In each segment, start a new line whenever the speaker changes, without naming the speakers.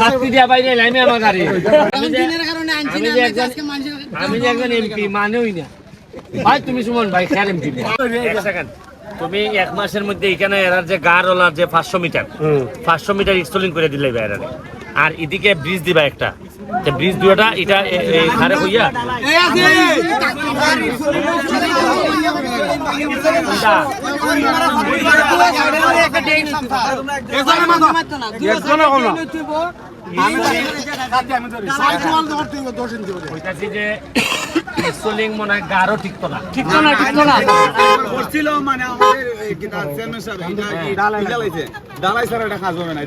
শাস্তি দিয়া বাইরে লাইমে আমার গাড়ি। আমি যে-
দিনের কারণে আনছি
আমি
না
যে
আমি
একজন এমপি মানেই না। ভাই তুমি সুমন ভাই খেয়াল এমপি তুমি এক মাসের মধ্যে এখানে এরার যে গার ওলার যে পাঁচশো মিটার পাঁচশো মিটার ইনস্টলিং করে দিলে এরারে। আর এদিকে ব্রিজ দিবা একটা। যে ব্রিজ দুটা এটা ধারে হইয়া এটা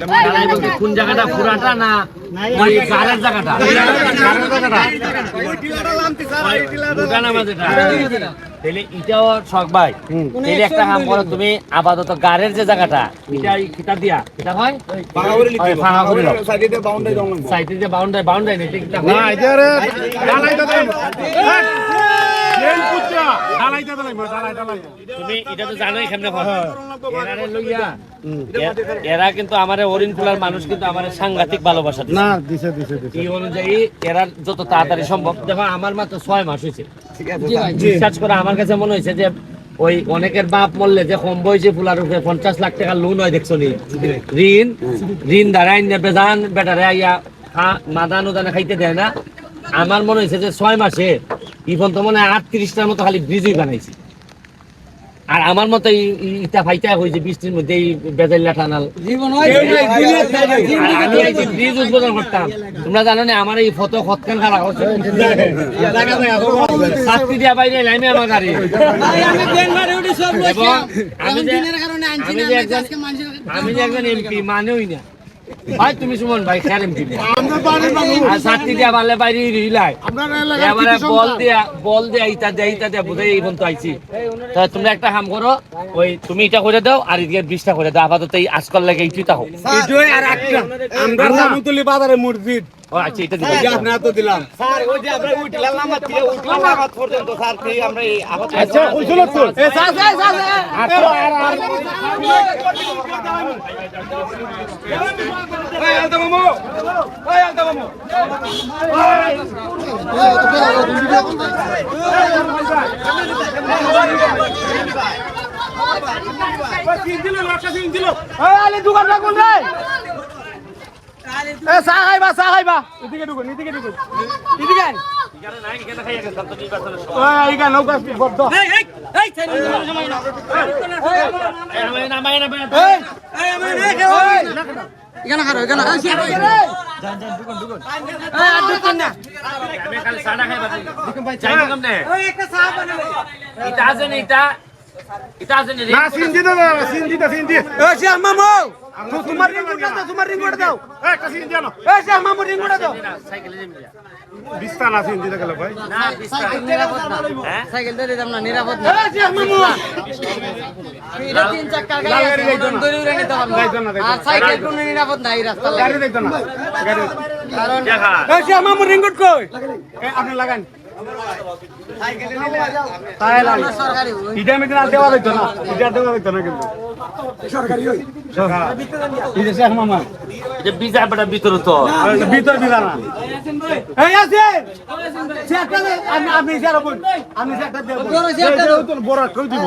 মনে হয়
মানে
কোন জায়গাটা পুরাটা না ওই জায়গাটা? তাহলে এটাও শখ ভাই তাহলে একটা কাম করো তুমি আপাতত গাড়ের যে জায়গাটা এটা এই দিয়া হয়
করে লিখতে
ফাঁকা করে দাও।
সাইডে বাউন্ডারি দাও
সাইডে যে বাউন্ডারি বাউন্ডারি নেই কিতাব
না এটা রে ডালাই ডালাই
তুমি এটা তো জানোই কেমনে লইয়া এরা কিন্তু আমার অরিন কুলার মানুষ কিন্তু আমার সাংঘাতিক ভালোবাসা
না দিছে দিছে দিছে।
এই অনুযায়ী এরা যত তাড়াতাড়ি সম্ভব দেখো আমার মাত্র ছয় মাস হয়েছে বিশ্বাস করে আমার কাছে মনে হয়েছে যে ওই অনেকের বাপ মরলে যে কম বয়সে ফুলার উপরে পঞ্চাশ লাখ টাকা লোন হয় দেখছ নি? ঋণ ঋণ দ্বারা আইনে বেদান বেটারে আইয়া মাদান উদানে খাইতে দেয় না। আমার মনে হয়েছে যে ছয় মাসে ইভন তো মনে হয় আটত্রিশটার মতো খালি ব্রিজই বানাইছি। আর আমার মতো ইটা ফাইটা হয়েছে বৃষ্টির মধ্যে এই বেজাইলা টানাল। আমি ব্রিজ উদ্বোধন করতাম। তোমরা জানো না আমার এই ফটো খতকান খারাপ হচ্ছে। শাস্তি দিয়া বাইরে লাইমে আমার গাড়ি। আমি যে একজন এমপি মানেই না। ভাই তুমি সুমন ভাই খেয়াল এমপি আর দিয়া বালে বাইরে রিলাই। এবারে বল দিয়া বল দিয়া ইটা দিয়া ইটা দিয়া বুঝাই এই পর্যন্ত আইছি। তা তোমরা একটা কাম করো ওই তুমি এটা করে দাও আর এদিকে বিশটা করে দাও। আপাতত এই আজকাল লাগে এইটা হোক।
এটাই আর একটা। আমরা জামুতুলি বাজারে মসজিদ।
ও আচ্ছা এটা দিবো
এই আপনার তো দিলাম।
আচ্ছা। কইছিল তো। এ সা সা সা আলে দোকান না কোন রে চা খাইবা চা খাইবা এদিকে ঢুকুন এদিকে আয়। ওই এইগা নৌকা বদ্ধ এই
এখানে খারো এখানে
না সিনজি দাও না সিনজি দাও সিনজি
এ শ্যাম মামু তো তোমার রিং দাও তোমার রিং দাও
এ একটা সিনজি আনো।
এ শ্যাম মামু দাও
বিস্তা না সিনজি দা গেল ভাই।
সাইকেল ধরে দিতাম না নিরাপদ না।
এ শ্যাম মামু
এটা তিন চাক্কার গাড়ি ধরে উড়ে নিতে
না,
আর সাইকেল কোনো নিরাপদ না এই রাস্তা
গাড়ি দেখতো না গাড়ি
কারণ
এ শ্যাম মামু রিং কই?
আপনি লাগান। ইটা মিটে না দেওয়া লাগতো না ইটা দেওয়া লাগতো না কিন্তু সরকারি হই এটা শেখ
আমি আমি আমি
বড় চেকটা
দিব